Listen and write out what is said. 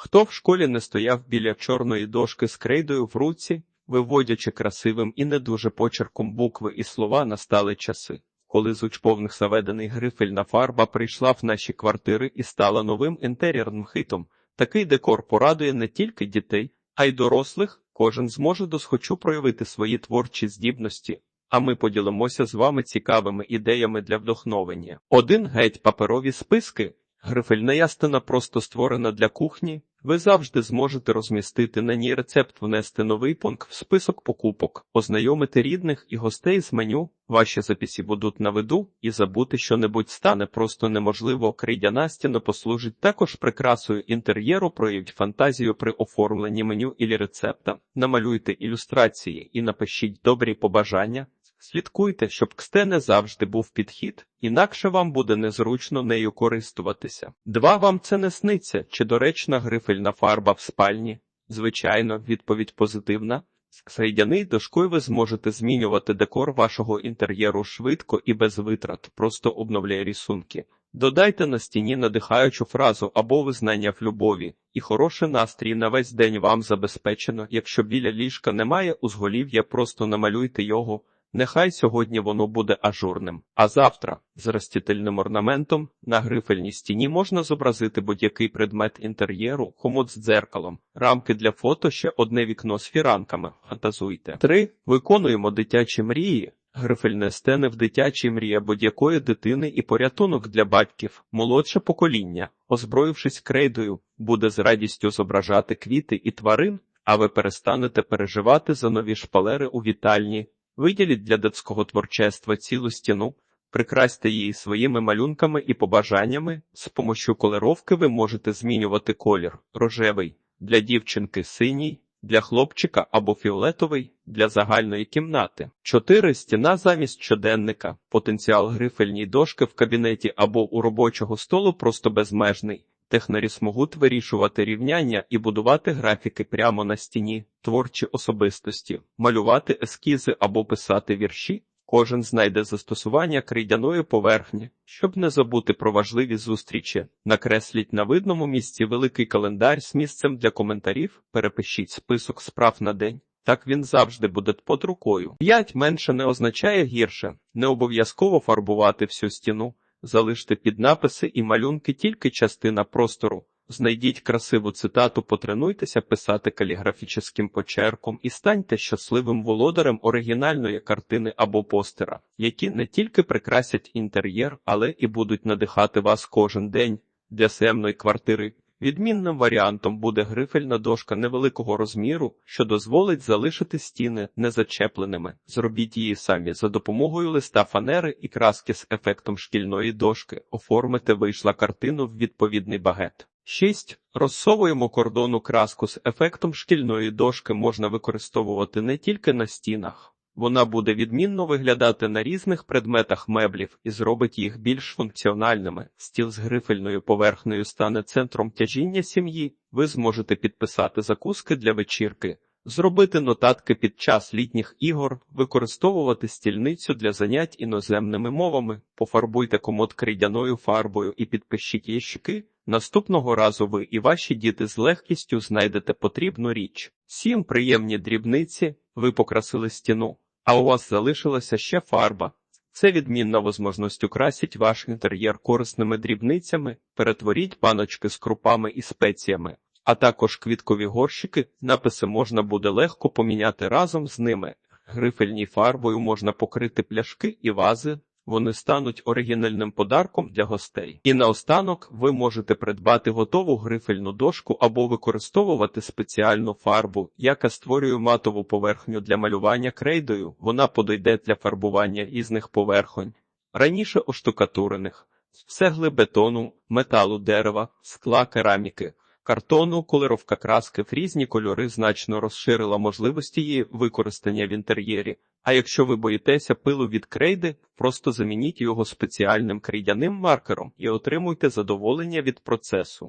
Хто в школі не стояв біля чорної дошки з крейдою в руці, виводячи красивим і не дуже почерком букви і слова, настали часи, коли з учповних заведений грифельна фарба прийшла в наші квартири і стала новим інтер'єрним хитом. Такий декор порадує не тільки дітей, а й дорослих. Кожен зможе досхочу проявити свої творчі здібності. А ми поділимося з вами цікавими ідеями для вдохновення. Один геть паперові списки. Грифельна ястина просто створена для кухні. Ви завжди зможете розмістити на ній рецепт, внести новий пункт в список покупок, ознайомити рідних і гостей з меню. Ваші записи будуть на виду, і забути що-небудь стане просто неможливо. Крейдяна стіна послужить також прикрасою інтер'єру, проявіть фантазію при оформленні меню і рецепта. Намалюйте ілюстрації і напишіть добрі побажання. Слідкуйте, щоб ксте не завжди був підхід, інакше вам буде незручно нею користуватися. Два вам це не сниться, чи доречна грифельна фарба в спальні? Звичайно, відповідь позитивна. З крейдяний дошкою ви зможете змінювати декор вашого інтер'єру швидко і без витрат, просто обновляє рисунки. Додайте на стіні надихаючу фразу або визнання в любові, і хороший настрій на весь день вам забезпечено. Якщо біля ліжка немає узголів'я, просто намалюйте його. Нехай сьогодні воно буде ажурним, а завтра з ростітельним орнаментом на грифельній стіні можна зобразити будь-який предмет інтер'єру, хомут з дзеркалом, рамки для фото, ще одне вікно з фіранками. Фантазуйте. Три. Виконуємо дитячі мрії. Грифельне стени в дитячій мрія будь-якої дитини і порятунок для батьків, молодше покоління, озброївшись крейдою, буде з радістю зображати квіти і тварин, а ви перестанете переживати за нові шпалери у вітальні. Виділіть для дитського творчества цілу стіну, прикрасьте її своїми малюнками і побажаннями. З помощю колеровки ви можете змінювати колір рожевий для дівчинки синій, для хлопчика або фіолетовий для загальної кімнати. Чотири стіна замість щоденника. Потенціал грифельній дошки в кабінеті або у робочого столу просто безмежний. Технарі зможуть вирішувати рівняння і будувати графіки прямо на стіні, творчі особистості, малювати ескізи або писати вірші. Кожен знайде застосування крейдяної поверхні, щоб не забути про важливі зустрічі. Накресліть на видному місці великий календар з місцем для коментарів, перепишіть список справ на день. Так він завжди буде під рукою. П'ять менше не означає гірше, не обов'язково фарбувати всю стіну. Залиште під написи і малюнки тільки частина простору. Знайдіть красиву цитату, потренуйтеся писати каліграфічним почерком і станьте щасливим володарем оригінальної картини або постера, які не тільки прикрасять інтер'єр, але і будуть надихати вас кожен день для семної квартири. Відмінним варіантом буде грифельна дошка невеликого розміру, що дозволить залишити стіни незачепленими. Зробіть її самі за допомогою листа фанери і краски з ефектом шкільної дошки. Оформите вийшла картину в відповідний багет. 6. Розсовуємо кордону краску з ефектом шкільної дошки можна використовувати не тільки на стінах. Вона буде відмінно виглядати на різних предметах меблів і зробить їх більш функціональними. Стіл з грифельною поверхнею стане центром тяжіння сім'ї. Ви зможете підписати закуски для вечірки, зробити нотатки під час літніх ігор, використовувати стільницю для занять іноземними мовами, пофарбуйте комод крейдяною фарбою і підпишіть ящики. Наступного разу ви і ваші діти з легкістю знайдете потрібну річ. Сім приємні дрібниці, ви покрасили стіну а у вас залишилася ще фарба. Це відмінна возможність украсить ваш інтер'єр корисними дрібницями, перетворіть баночки з крупами і спеціями, а також квіткові горщики, написи можна буде легко поміняти разом з ними. Грифельній фарбою можна покрити пляшки і вази, вони стануть оригінальним подарком для гостей. І наостанок ви можете придбати готову грифельну дошку або використовувати спеціальну фарбу, яка створює матову поверхню для малювання крейдою. Вона подойде для фарбування різних поверхонь, раніше оштукатурених, цегли бетону, металу дерева, скла кераміки. Картону колеровка краски в різні кольори значно розширила можливості її використання в інтер'єрі. А якщо ви боїтеся пилу від крейди, просто замініть його спеціальним крейдяним маркером і отримуйте задоволення від процесу.